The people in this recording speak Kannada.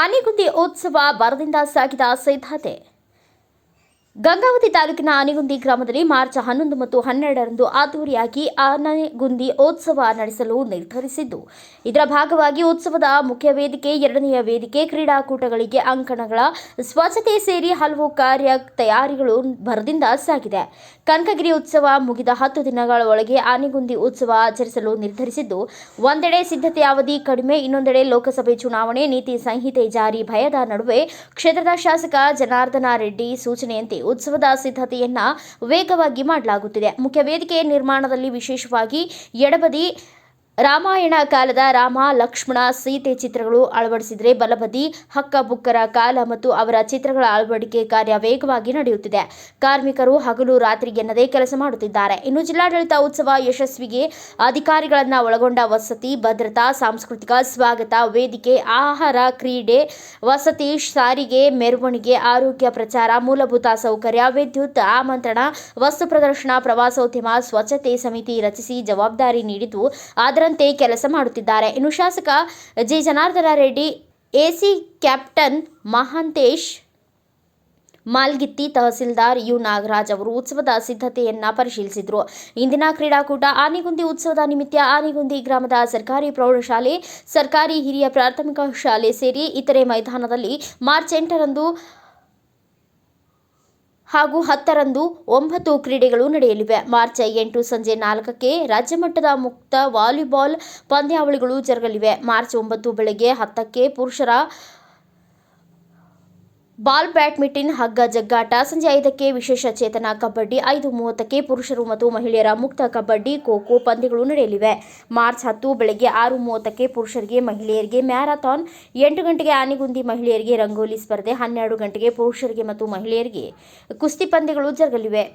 ಆನೆಗುಂದಿ ಉತ್ಸವ ಬರದಿಂದ ಸಾಗಿದ ಸಿದ್ಧತೆ. ಗಂಗಾವತಿ ತಾಲೂಕಿನ ಆನೆಗುಂದಿ ಗ್ರಾಮದಲ್ಲಿ ಮಾರ್ಚ್ ಹನ್ನೊಂದು ಮತ್ತು ಹನ್ನೆರಡರಂದು ಅದ್ದೂರಿಯಾಗಿ ಆನೆಗುಂದಿ ಉತ್ಸವ ನಡೆಸಲು ನಿರ್ಧರಿಸಿದ್ದು. ಇದರ ಭಾಗವಾಗಿ ಉತ್ಸವದ ಮುಖ್ಯ ವೇದಿಕೆ, ಎರಡನೆಯ ವೇದಿಕೆ, ಕ್ರೀಡಾಕೂಟಗಳಿಗೆ ಅಂಕಣಗಳ ಸ್ವಚ್ಛತೆ ಸೇರಿ ಹಲವು ಕಾರ್ಯ ತಯಾರಿಗಳು ಭರದಿಂದ ಸಾಗಿದೆ. ಕನಕಗಿರಿ ಉತ್ಸವ ಮುಗಿದ ಹತ್ತು ದಿನಗಳ ಒಳಗೆ ಆನೆಗುಂದಿ ಉತ್ಸವ ಆಚರಿಸಲು ನಿರ್ಧರಿಸಿದ್ದು, ಒಂದೆಡೆ ಸಿದ್ಧತೆ ಅವಧಿ ಕಡಿಮೆ, ಇನ್ನೊಂದೆಡೆ ಲೋಕಸಭೆ ಚುನಾವಣೆ, ನೀತಿ ಸಂಹಿತೆ ಜಾರಿ, ಭಯದ ನಡುವೆ ಕ್ಷೇತ್ರದ ಶಾಸಕ ಜನಾರ್ದನ ರೆಡ್ಡಿ ಸೂಚನೆಯಂತೆ ಉತ್ಸವದ ಸಿದ್ಧತೆಯನ್ನ ವೇಗವಾಗಿ ಮಾಡಲಾಗುತ್ತಿದೆ. ಮುಖ್ಯ ವೇದಿಕೆ ನಿರ್ಮಾಣದಲ್ಲಿ ವಿಶೇಷವಾಗಿ ಎಡಬದಿ ರಾಮಾಯಣ ಕಾಲದ ರಾಮ, ಲಕ್ಷ್ಮಣ ಸೀತೆ ಚಿತ್ರಗಳು ಅಳವಡಿಸಿದರೆ ಬಲಬದಿ, ಹಕ್ಕ ಬುಕ್ಕರ ಕಾಲ ಮತ್ತು ಅವರ ಚಿತ್ರಗಳ ಅಳವಡಿಕೆ ಕಾರ್ಯ ವೇಗವಾಗಿ ನಡೆಯುತ್ತಿದೆ. ಕಾರ್ಮಿಕರು ಹಗಲು ರಾತ್ರಿ ಎನ್ನದೇ ಕೆಲಸ ಮಾಡುತ್ತಿದ್ದಾರೆ. ಇನ್ನು ಜಿಲ್ಲಾಡಳಿತ ಉತ್ಸವ ಯಶಸ್ವಿಗೆ ಅಧಿಕಾರಿಗಳನ್ನು ಒಳಗೊಂಡ ವಸತಿ, ಭದ್ರತಾ, ಸಾಂಸ್ಕೃತಿಕ ಸ್ವಾಗತ, ವೇದಿಕೆ, ಆಹಾರ ಕ್ರೀಡೆ, ವಸತಿ, ಸಾರಿಗೆ, ಮೆರವಣಿಗೆ, ಆರೋಗ್ಯ ಪ್ರಚಾರ, ಮೂಲಭೂತ ಸೌಕರ್ಯ, ವಿದ್ಯುತ್, ಆಮಂತ್ರಣ, ವಸ್ತು ಪ್ರದರ್ಶನ, ಪ್ರವಾಸೋದ್ಯಮ, ಸ್ವಚ್ಛತೆ ಸಮಿತಿ ರಚಿಸಿ ಜವಾಬ್ದಾರಿ ನೀಡಿದ್ದು ಅದರಂತೆ ಕೆಲಸ ಮಾಡುತ್ತಿದ್ದಾರೆ. ಇನ್ನು ಶಾಸಕ G. Janardhana Reddy, AC captain Mahantesh Malgitti tahsildar U. Nagaraj ಅವರು ಉತ್ಸವದ ಸಿದ್ಧತೆಯನ್ನ ಪರಿಶೀಲಿಸಿದರು. ಇಂದಿನ ಕ್ರೀಡಾಕೂಟ ಆನೆಗುಂದಿ ಉತ್ಸವದ ನಿಮಿತ್ತ ಆನೆಗುಂದಿ ಗ್ರಾಮದ ಸರ್ಕಾರಿ ಪ್ರೌಢಶಾಲೆ, ಸರ್ಕಾರಿ ಹಿರಿಯ ಪ್ರಾಥಮಿಕ ಶಾಲೆ ಸೇರಿ ಇತರೆ ಮೈದಾನದಲ್ಲಿ ಮಾರ್ಚ್ ಎಂಟರಂದು ಹಾಗೂ ಹತ್ತರಂದು ಒಂಬತ್ತು ಕ್ರೀಡೆಗಳು ನಡೆಯಲಿವೆ. ಮಾರ್ಚ್ ಎಂಟು ಸಂಜೆ ನಾಲ್ಕಕ್ಕೆ ರಾಜ್ಯಮಟ್ಟದ ಮುಕ್ತ ವಾಲಿಬಾಲ್ ಪಂದ್ಯಾವಳಿಗಳು ಜರುಗಲಿವೆ. ಮಾರ್ಚ್ ಒಂಬತ್ತು ಬೆಳಗ್ಗೆ ಹತ್ತಕ್ಕೆ ಪುರುಷರ ಬಾಲ್ ಬ್ಯಾಡ್ಮಿಂಟನ್ ಹಗ್ಗ ಜಗ್ಗಾಟ, ಸಂಜೆ ಐದಕ್ಕೆ ವಿಶೇಷ ಚೇತನ ಕಬಡ್ಡಿ, ಐದು ಮೂವತ್ತಕ್ಕೆ ಪುರುಷರು ಮತ್ತು ಮಹಿಳೆಯರ ಮುಕ್ತ ಕಬಡ್ಡಿ, ಖೋ ಖೋ ಪಂದ್ಯಗಳು ನಡೆಯಲಿವೆ. ಮಾರ್ಚ್ ಹತ್ತು ಬೆಳಗ್ಗೆ ಆರು ಮೂವತ್ತಕ್ಕೆ ಪುರುಷರಿಗೆ, ಮಹಿಳೆಯರಿಗೆ ಮ್ಯಾರಥಾನ್, ಎಂಟು ಗಂಟೆಗೆ ಆನೆಗುಂದಿ ಮಹಿಳೆಯರಿಗೆ ರಂಗೋಲಿ ಸ್ಪರ್ಧೆ, ಹನ್ನೆರಡು ಗಂಟೆಗೆ ಪುರುಷರಿಗೆ ಮತ್ತು ಮಹಿಳೆಯರಿಗೆ ಕುಸ್ತಿ ಪಂದ್ಯಗಳು ಜರುಗಲಿವೆ.